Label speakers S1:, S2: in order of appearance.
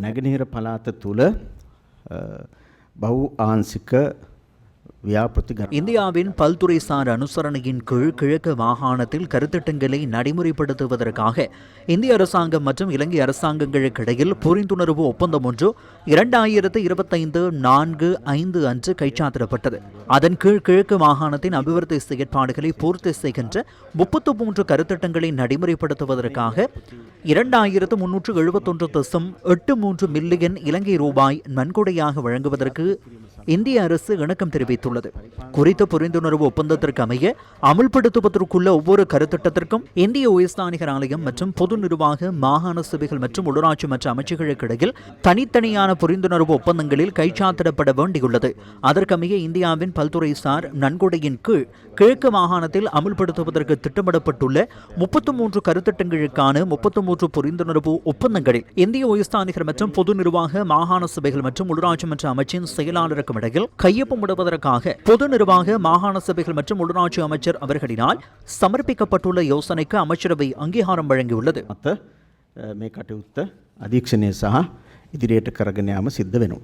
S1: නැගනහිර පලාත තුළ අ, බහු ආන්සික ව්‍යාපෘති ගන්න.
S2: இந்தியாவின் பல்துறைசார் அனுசரணையின் கீழ் கிழக்கு மாகாணத்தில் கருத்திட்டங்களை நடைமுறைப்படுத்துவதற்காக இந்திய அரசாங்கம் மற்றும் இலங்கை அரசாங்கங்களுக்கு இடையில் புரிந்துணர்வு ஒப்பந்தம் ஒன்று இரண்டாயிரத்து இருபத்தைந்து நான்கு ஐந்து அன்று கைச்சாத்திடப்பட்டது அதன் கீழ் கிழக்கு மாகாணத்தின் அபிவிருத்தி செயற்பாடுகளை பூர்த்தி செய்கின்ற முப்பத்து மூன்று கருத்திட்டங்களை நடைமுறைப்படுத்துவதற்காக இரண்டாயிரத்து முன்னூற்று எழுபத்தொன்று தசம் எட்டு மூன்று மில்லியன் இலங்கை ரூபாய் நன்கொடையாக வழங்குவதற்கு இந்திய அரசு இணக்கம் தெரிவித்துள்ளது. குறித்த புரிந்துணர்வு ஒப்பந்தத்திற்கு அமைய அமுல்படுத்துவதற்குள்ள ஒவ்வொரு கருத்திட்டத்திற்கும் இந்திய உயர்ஸ்தானிகர் ஆலயம் மற்றும் பொது நிர்வாக மாகாண சபைகள் மற்றும் உள்ளூராட்சி மற்ற அமைச்சுகளுக்கு இடையில் தனித்தனியான புரிந்துணர்வு ஒப்பந்தங்களில் கைச்சாத்திடப்பட வேண்டியுள்ளது. அதற்கமைய இந்தியாவின் பல்துறைசார் நன்கொடையின் கீழ் கிழக்கு மாகாணத்தில் அமுல்படுத்துவதற்கு திட்டமிடப்பட்டுள்ள முப்பத்து மூன்று கருத்திட்டங்களுக்கான முப்பத்து மூன்று புரிந்துணர்வு ஒப்பந்தங்களில் இந்திய உயர்ஸ்தானிகர் மற்றும் பொது நிர்வாக மாகாண சபைகள் மற்றும் உள்ளூராட்சி மன்ற அமைச்சின் செயலாளருக்கும் இடையில் கையொப்பமிடுவதற்காக பொது நிர்வாக மாகாண சபைகள் மற்றும் உள்ளூராட்சி அமைச்சர் அவர்களினால் சமர்ப்பிக்கப்பட்டுள்ள யோசனைக்கு அமைச்சரவை அங்கீகாரம் வழங்கியுள்ளது
S1: මත අ, මේ කටයුත්ත අධීක්ෂණය සහ ඉදිරියට කරගෙන යාම සිද්ධ වෙනවා.